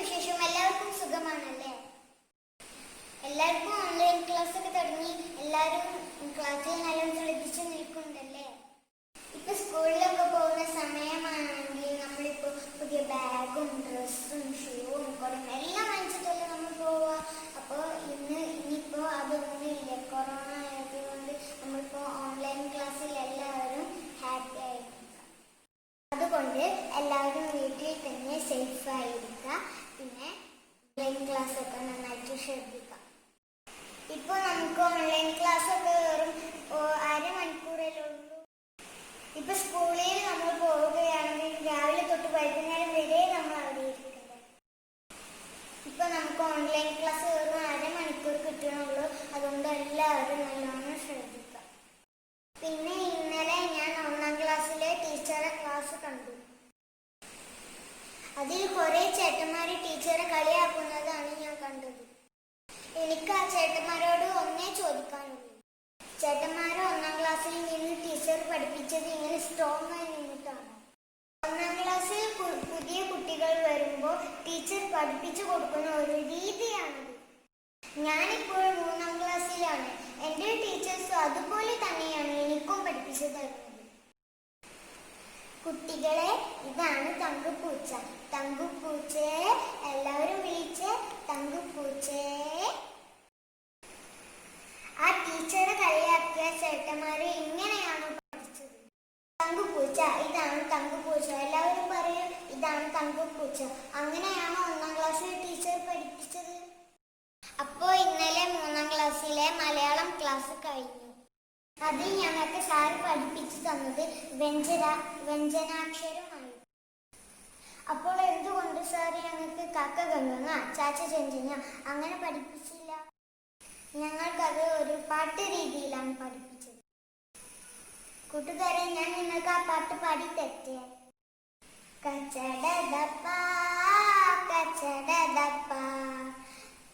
വിശേഷം? എല്ലാവർക്കും സുഖമാണല്ലേ? എല്ലാവർക്കും ഓൺലൈൻ ക്ലാസ് ഒക്കെ തുടങ്ങി എല്ലാവരും ക്ലാസ്സിൽ നല്ലോണം ശ്രദ്ധിച്ചു ക്ലാസ് ഒക്കെ നന്നായിട്ട് ശ്രദ്ധിക്കാം ഇപ്പോൾ നമുക്ക് ഓൺലൈൻ ക്ലാസ് ഒക്കെ വെറും ഓ, അരമണിക്കൂറല്ലേ ഉള്ളൂ ഇപ്പൊ സ്കൂളിൽ നമ്മൾ പോവുകയാണെങ്കിൽ രാവിലെ തൊട്ട് വൈകുന്നേരം വരെ നമ്മൾ അവിടെ ഇരിക്കുന്നത് ഇപ്പൊ നമുക്ക് ഓൺലൈൻ ക്ലാസ് വെറും അരമണിക്കൂർ കിട്ടണുള്ളൂ അതുകൊണ്ട് എല്ലാവരും നല്ലോണം ശ്രദ്ധിക്കാം പിന്നെ ഇന്നലെ ഞാൻ ഒന്നാം ക്ലാസ്സിലെ ടീച്ചറെ ക്ലാസ് കണ്ടു അതിൽ കുറെ ചേട്ടന്മാര് ടീച്ചറെ കളിയാക്കുന്നതാണ് ഞാൻ കണ്ടത്. എനിക്ക് ആ ചേട്ടന്മാരോട് ഒന്നേ ചോദിക്കാനുള്ളൂ. ചേട്ടന്മാരെ ഒന്നാം ക്ലാസ്സിൽ നിന്ന് ടീച്ചർ പഠിപ്പിച്ചത് ഇങ്ങനെ സ്ട്രോങ് ആയി നിന്നിട്ടാണ്. ഒന്നാം ക്ലാസ്സിൽ പുതിയ കുട്ടികൾ വരുമ്പോൾ ടീച്ചർ പഠിപ്പിച്ചു കൊടുക്കുന്ന ഒരു രീതിയാണത്. ഞാനിപ്പോൾ മൂന്നാം ക്ലാസ്സിലാണ്. എന്റെ ടീച്ചേഴ്സ് അതുപോലെ തന്നെയാണ് എനിക്കും പഠിപ്പിച്ചു തരുന്നത്. കുട്ടികളെ ഇതാണ് തങ്കുപൂച്ച. തങ്കുപൂച്ചയെ എല്ലാവരും വിളിച്ച് തങ്കുപൂച്ചയെ ആ ടീച്ചറെ കളിയാക്കിയ ചേട്ടന്മാര് ഇങ്ങനെയാണ് പഠിച്ചത്. തങ്കുപൂച്ച ഇതാണ് തങ്കുപൂച്ച. എല്ലാവരും പറയും ഇതാണ് തങ്കുപൂച്ച. അങ്ങനെയാണ് ഒന്നാം ക്ലാസ്സിൽ ടീച്ചർ പഠിപ്പിച്ചത്? അപ്പോ ഇന്നലെ മൂന്നാം ക്ലാസ്സിലെ മലയാളം ക്ലാസ് കഴിഞ്ഞു. അതിൽ ഞങ്ങൾക്ക് സാർ പഠിപ്പിച്ചു തന്നത്. വ്യഞ്ജന വ്യഞ്ജനാക്ഷരമായി അപ്പോൾ എന്തുകൊണ്ട് സാർ ഞങ്ങൾക്ക് കക്ക കങ്ങ ചാച്ച ചെഞ്ചിഞ്ഞ അങ്ങനെ പഠിപ്പിച്ചില്ല. ഞങ്ങൾക്കത് ഒരു പാട്ട് രീതിയിലാണ് പഠിപ്പിച്ചത്. കൂട്ടുകാരെ ഞാൻ നിങ്ങൾക്ക് ആ പാട്ട് പാടി തെറ്റേ കച്ചടപ്പ കച്ചടപ്പ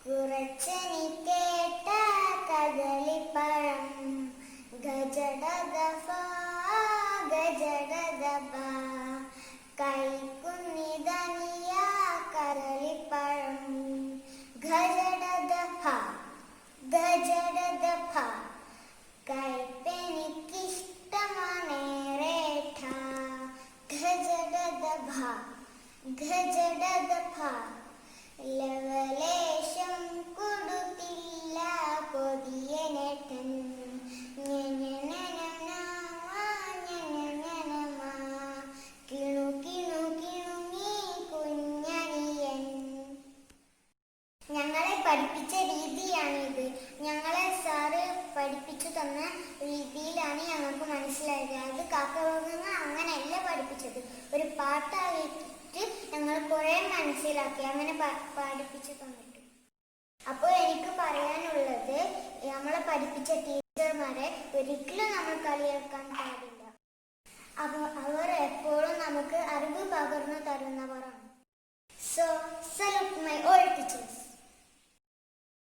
കുറച്ചെനി പഠിപ്പിച്ച രീതിയാണിത്. ഞങ്ങളെ സാറ് പഠിപ്പിച്ചു തന്ന രീതിയിലാണ് ഞങ്ങൾക്ക് മനസ്സിലായത്. അത് കാക്കവർഗങ്ങൾ അങ്ങനെയല്ല പഠിപ്പിച്ചത്. ഒരു പാട്ടായിട്ട് ഞങ്ങൾ കുറെ മനസ്സിലാക്കി അങ്ങനെ പഠിപ്പിച്ചു തന്നിട്ട്. അപ്പോൾ എനിക്ക് പറയാനുള്ളത് നമ്മളെ പഠിപ്പിച്ച ടീച്ചർമാരെ ഒരിക്കലും നമ്മൾ കളിയാക്കാൻ പാടില്ല. അപ്പോൾ അവർ എപ്പോഴും നമുക്ക് അറിവ് പകർന്നു തരുന്നവരാണ്. So, salute my old teachers.